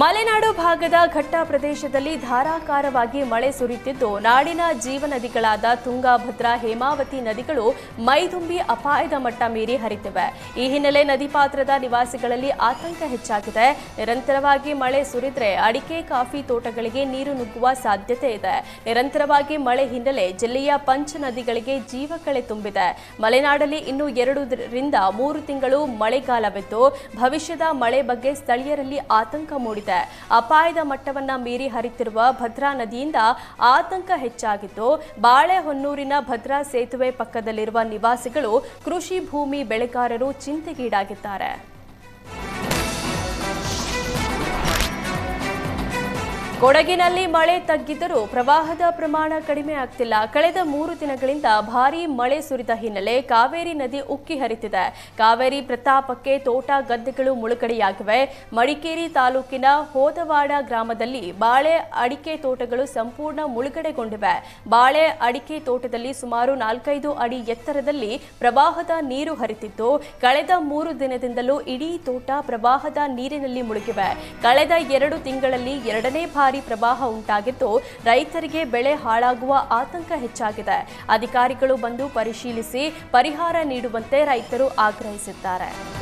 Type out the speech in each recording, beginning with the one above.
ಮಲೆನಾಡು ಭಾಗದ ಘಟ್ಟ ಪ್ರದೇಶದಲ್ಲಿ ಧಾರಾಕಾರವಾಗಿ ಮಳೆ ಸುರಿಯುತ್ತಿದ್ದು, ನಾಡಿನ ಜೀವನದಿಗಳಾದ ತುಂಗಾ ಭದ್ರಾ ಹೇಮಾವತಿ ನದಿಗಳು ಮೈದುಂಬಿ ಅಪಾಯದ ಮಟ್ಟ ಮೀರಿ ಹರಿತಿವೆ. ಈ ಹಿನ್ನೆಲೆ ನದಿ ಪಾತ್ರದ ನಿವಾಸಿಗಳಲ್ಲಿ ಆತಂಕ ಹೆಚ್ಚಾಗಿದೆ. ನಿರಂತರವಾಗಿ ಮಳೆ ಸುರಿದ್ರೆ ಅಡಿಕೆ, ಕಾಫಿ ತೋಟಗಳಿಗೆ ನೀರು ನುಗ್ಗುವ ಸಾಧ್ಯತೆ ಇದೆ. ನಿರಂತರವಾಗಿ ಮಳೆ ಹಿನ್ನೆಲೆ ಜಿಲ್ಲೆಯ ಪಂಚ ನದಿಗಳಿಗೆ ಜೀವಕಳೆ ತುಂಬಿದೆ. ಮಲೆನಾಡಲ್ಲಿ ಇನ್ನು ಎರಡರಿಂದ ಮೂರು ತಿಂಗಳು ಮಳೆಗಾಲವಿದ್ದು, ಭವಿಷ್ಯದ ಮಳೆ ಬಗ್ಗೆ ಸ್ಥಳೀಯರಲ್ಲಿ ಆತಂಕ ಮೂಡಿದೆ. ಅಪಾಯದ ಮಟ್ಟವನ್ನ ಮೀರಿ ಹರಿತಿರುವ ಭದ್ರಾ ನದಿಯಿಂದ ಆತಂಕ ಹೆಚ್ಚಾಗಿದ್ದು, ಬಾಳೆಹೊನ್ನೂರಿನ ಭದ್ರಾ ಸೇತುವೆ ಪಕ್ಕದಲ್ಲಿರುವ ನಿವಾಸಿಗಳು ಕೃಷಿ ಭೂಮಿ ಬೆಳೆಗಾರರು ಚಿಂತೆಗೀಡಾಗಿದ್ದಾರೆ. ಕೊಡಗಿನಲ್ಲಿ ಮಳೆ ತಗ್ಗಿದ್ದರೂ ಪ್ರವಾಹದ ಪ್ರಮಾಣ ಕಡಿಮೆ ಆಗ್ತಿಲ್ಲ. ಕಳೆದ ಮೂರು ದಿನಗಳಿಂದ ಭಾರೀ ಮಳೆ ಸುರಿದ ಹಿನ್ನೆಲೆ ಕಾವೇರಿ ನದಿ ಉಕ್ಕಿ ಹರಿತಿದೆ. ಕಾವೇರಿ ಪ್ರತಾಪಕ್ಕೆ ತೋಟ ಗದ್ದೆಗಳು ಮುಳುಗಡೆಯಾಗಿವೆ. ಮಡಿಕೇರಿ ತಾಲೂಕಿನ ಹೋದವಾಡ ಗ್ರಾಮದಲ್ಲಿ ಬಾಳೆ ಅಡಿಕೆ ತೋಟಗಳು ಸಂಪೂರ್ಣ ಮುಳುಗಡೆಗೊಂಡಿವೆ. ಬಾಳೆ ಅಡಿಕೆ ತೋಟದಲ್ಲಿ ಸುಮಾರು ನಾಲ್ಕೈದು ಅಡಿ ಎತ್ತರದಲ್ಲಿ ಪ್ರವಾಹದ ನೀರು ಹರಿತಿದ್ದು, ಕಳೆದ ಮೂರು ದಿನದಿಂದಲೂ ಇಡೀ ತೋಟ ಪ್ರವಾಹದ ನೀರಿನಲ್ಲಿ ಮುಳುಗಿವೆ. ಕಳೆದ ಎರಡು ತಿಂಗಳಲ್ಲಿ ಎರಡನೇ ಬಾರಿ ಪ್ರವಾಹ ಉಂಟಾಗಿದ್ದು ರೈತರಿಗೆ ಬೆಳೆ ಹಾಳಾಗುವ ಆತಂಕ ಹೆಚ್ಚಾಗಿದೆ. ಅಧಿಕಾರಿಗಳು ಬಂದು ಪರಿಶೀಲಿಸಿ ಪರಿಹಾರ ನೀಡುವಂತೆ ರೈತರು ಆಗ್ರಹಿಸಿದ್ದಾರೆ.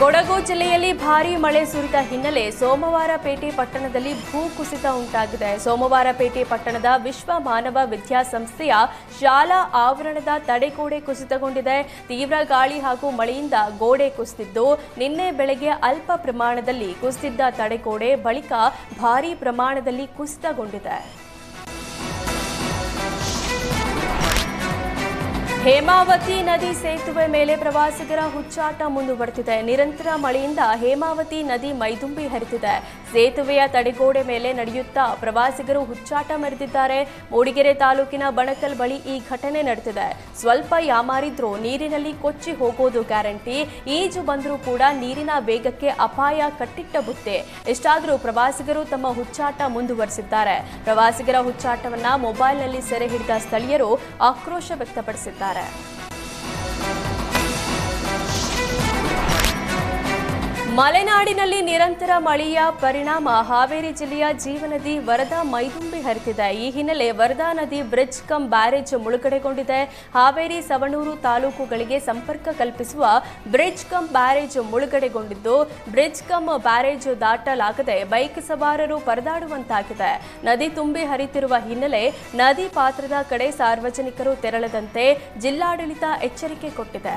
ಕೊಡಗು ಜಿಲ್ಲೆಯಲ್ಲಿ ಭಾರೀ ಮಳೆ ಸುರಿದ ಹಿನ್ನೆಲೆ ಸೋಮವಾರಪೇಟೆ ಪಟ್ಟಣದಲ್ಲಿ ಭೂ ಕುಸಿತ ಉಂಟಾಗಿದೆ. ಸೋಮವಾರಪೇಟೆ ಪಟ್ಟಣದ ವಿಶ್ವ ಮಾನವ ವಿದ್ಯಾಸಂಸ್ಥೆಯ ಶಾಲಾ ಆವರಣದ ತಡೆಗೋಡೆ ಕುಸಿತಗೊಂಡಿದೆ. ತೀವ್ರ ಗಾಳಿ ಹಾಗೂ ಮಳೆಯಿಂದ ಗೋಡೆ ಕುಸಿದಿದ್ದು, ನಿನ್ನೆ ಬೆಳಗ್ಗೆ ಅಲ್ಪ ಪ್ರಮಾಣದಲ್ಲಿ ಕುಸಿದಿದ್ದ ತಡೆಗೋಡೆ ಬಳಿಕ ಭಾರೀ ಪ್ರಮಾಣದಲ್ಲಿ ಕುಸಿತಗೊಂಡಿದೆ. ಹೇಮಾವತಿ ನದಿ ಸೇತುವೆ ಮೇಲೆ ಪ್ರವಾಸಿಗರ ಹುಚ್ಚಾಟ ಮುಂದುವರೆದಿದೆ. ನಿರಂತರ ಮಳೆಯಿಂದ ಹೇಮಾವತಿ ನದಿ ಮೈದುಂಬಿ ಹರಿತಿದೆ ಸೇತುವೆಯ ತಡೆಗೋಡೆ ಮೇಲೆ ನಡೆಯುತ್ತಾ ಪ್ರವಾಸಿಗರು ಹುಚ್ಚಾಟ ಮೆರೆದಿದ್ದಾರೆ. ಮೂಡಿಗೆರೆ ತಾಲೂಕಿನ ಬಣಕಲ್ ಬಳಿ ಈ ಘಟನೆ ನಡೆದಿದೆ. ಸ್ವಲ್ಪ ಯಾಮಾರಿದ್ರೂ ನೀರಿನಲ್ಲಿ ಕೊಚ್ಚಿ ಹೋಗೋದು ಗ್ಯಾರಂಟಿ. ಈಜು ಬಂದರೂ ಕೂಡ ನೀರಿನ ವೇಗಕ್ಕೆ ಅಪಾಯ ಕಟ್ಟಿಟ್ಟ ಬುತ್ತೆ. ಇಷ್ಟಾದರೂ ಪ್ರವಾಸಿಗರು ತಮ್ಮ ಹುಚ್ಚಾಟ ಮುಂದುವರೆಸಿದ್ದಾರೆ. ಪ್ರವಾಸಿಗರ ಹುಚ್ಚಾಟವನ್ನ ಮೊಬೈಲ್ನಲ್ಲಿ ಸೆರೆ ಹಿಡಿದ ಸ್ಥಳೀಯರು ಆಕ್ರೋಶ ವ್ಯಕ್ತಪಡಿಸಿದ್ದಾರೆ. better. ಮಲೆನಾಡಿನಲ್ಲಿ ನಿರಂತರ ಮಳೆಯ ಪರಿಣಾಮ. ಹಾವೇರಿ ಜಿಲ್ಲೆಯ ಜೀವನದಿ ವರದಾ ಮೈದುಂಬಿ ಹರಿತಿದೆ. ಈ ಹಿನ್ನೆಲೆ ವರದಾ ನದಿ bridge cum barrage ಮುಳುಗಡೆಗೊಂಡಿದೆ. Haveri Savanur ತಾಲೂಕುಗಳಿಗೆ ಸಂಪರ್ಕ ಕಲ್ಪಿಸುವ ಬ್ರಿಡ್ಜ್ ಕಂ ಬ್ಯಾರೇಜ್ ಮುಳುಗಡೆಗೊಂಡಿದ್ದು, ಬ್ರಿಡ್ಜ್ ಕಂ ಬ್ಯಾರೇಜ್ ದಾಟಲಾಗದೆ ಬೈಕ್ ಸವಾರರು ಪರದಾಡುವಂತಾಗಿದೆ. ನದಿ ತುಂಬಿ ಹರಿತಿರುವ ಹಿನ್ನೆಲೆ ನದಿ ಪಾತ್ರದ ಕಡೆ ಸಾರ್ವಜನಿಕರು ತೆರಳದಂತೆ ಜಿಲ್ಲಾಡಳಿತ ಎಚ್ಚರಿಕೆ ಕೊಟ್ಟಿದೆ.